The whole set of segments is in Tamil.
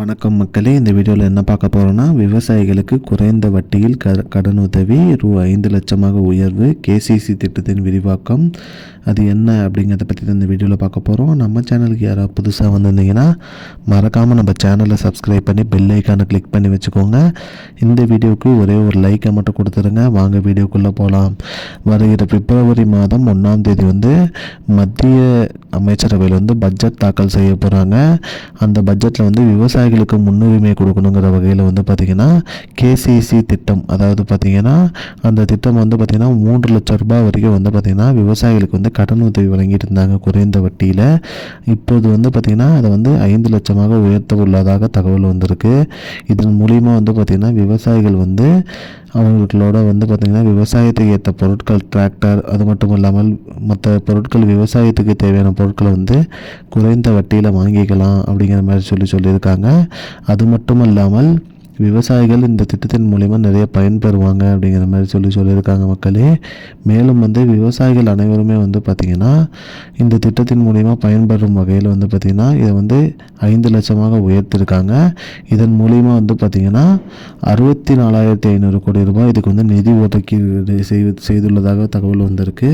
வணக்கம் மக்களே இந்த வீடியோவில் என்ன பார்க்க போகிறோன்னா விவசாயிகளுக்கு குறைந்த வட்டியில் க கடன் உதவி ரூ ஐந்து லட்சமாக உயர்வு கேசிசி திட்டத்தின் விரிவாக்கம். அது என்ன அப்படிங்கிறத பற்றி தான் இந்த வீடியோவில் பார்க்க போகிறோம் நம்ம சேனலுக்கு யாராவது புதுசாக வந்திருந்தீங்கன்னா மறக்காமல் நம்ம சேனலை சப்ஸ்கிரைப் பண்ணி பெல் ஐக்கானை கிளிக் பண்ணி வச்சுக்கோங்க. இந்த வீடியோவுக்கு ஒரே ஒரு லைக்கை மட்டும் கொடுத்துருங்க. வாங்க வீடியோக்குள்ளே போகலாம் வருகிற பிப்ரவரி மாதம் ஒன்றாம் தேதி வந்து மத்திய அமைச்சரவையில் வந்து பட்ஜெட் தாக்கல் செய்ய போகிறாங்க அந்த பட்ஜெட்டில் வந்து விவசாயிகளுக்கு முன்னுரிமை கொடுக்கணுங்கிற வகையில் வந்து பார்த்திங்கன்னா கேசிசி திட்டம். அதாவது பார்த்திங்கன்னா அந்த திட்டம் வந்து பார்த்திங்கன்னா மூன்று லட்சம் ரூபாய் வரைக்கும் வந்து பார்த்திங்கன்னா விவசாயிகளுக்கு வந்து கடன் உதவி வழங்கிட்டு இருந்தாங்க குறைந்த வட்டியில். இப்போது வந்து பார்த்திங்கன்னா அதை வந்து ஐந்து லட்சமாக உயர்த்த உள்ளதாக தகவல் வந்திருக்கு. இதன் மூலிமா வந்து பார்த்திங்கன்னா விவசாயிகள் வந்து அவங்களோட வந்து பார்த்திங்கன்னா விவசாயத்துக்கு ஏற்ற பொருட்கள் டிராக்டர் அது மட்டும் இல்லாமல் மற்ற பொருட்கள் விவசாயத்துக்கு தேவையான பொருட்களை வந்து குறைந்த வட்டியில் வாங்கிக்கலாம் அப்படிங்கிற மாதிரி சொல்லி சொல்லியிருக்காங்க. அது மட்டுமல்லாமல் விவசாயிகள் இந்த திட்டத்தின் மூலிமா நிறைய பயன்பெறுவாங்க அப்படிங்கிற மாதிரி சொல்லி சொல்லியிருக்காங்க மக்களே. மேலும் வந்து விவசாயிகள் அனைவருமே வந்து பார்த்திங்கன்னா இந்த திட்டத்தின் மூலிமா பயன்பெறும் வகையில் வந்து பார்த்திங்கன்னா இதை வந்து ஐந்து லட்சமாக உயர்த்திருக்காங்க. இதன் மூலிமா வந்து பார்த்திங்கன்னா அறுபத்தி நாலாயிரத்தி ஐநூறு கோடி ரூபாய் இதுக்கு வந்து நிதி ஒதுக்கீடு செய்து செய்துள்ளதாக தகவல் வந்திருக்கு.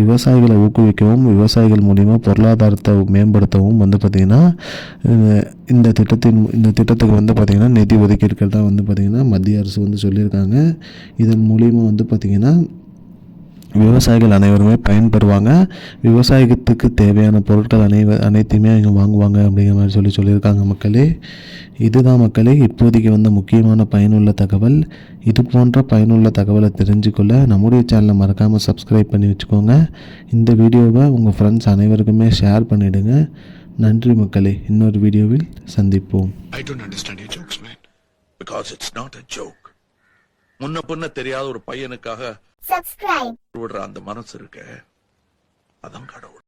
விவசாயிகளை ஊக்குவிக்கவும் விவசாயிகள் மூலிமா பொருளாதாரத்தை மேம்படுத்தவும் வந்து பார்த்திங்கன்னா இந்த திட்டத்தின் இந்த திட்டத்துக்கு வந்து பார்த்திங்கன்னா நிதி ஒதுக்கீடு தான் வந்து பார்த்திங்கன்னா மத்திய அரசு வந்து சொல்லியிருக்காங்க. இதன் மூலிமா வந்து பார்த்திங்கன்னா விவசாயிகள் அனைவருமே பயன்பெறுவாங்க. விவசாயத்துக்கு தேவையான பொருட்கள் அனைவ அனைத்தையுமே இங்கே வாங்குவாங்க அப்படிங்கிற மாதிரி சொல்லி சொல்லியிருக்காங்க மக்களே. இதுதான் மக்களே இப்போதைக்கு வந்த முக்கியமான பயனுள்ள தகவல். இது போன்ற பயனுள்ள தகவலை தெரிஞ்சுக்கொள்ள நம்முடைய சேனலை மறக்காமல் சப்ஸ்கிரைப் பண்ணி வச்சுக்கோங்க. இந்த வீடியோவை உங்கள் ஃப்ரெண்ட்ஸ் அனைவருக்குமே ஷேர் பண்ணிவிடுங்க நன்றி மக்களே இன்னொரு வீடியோவில் சந்திப்போம். Because it's not a joke. முன்ன பின்ன தெரியாத ஒரு பையனுக்காக விடுற அந்த மனசு இருக்க அதான் கடவுள்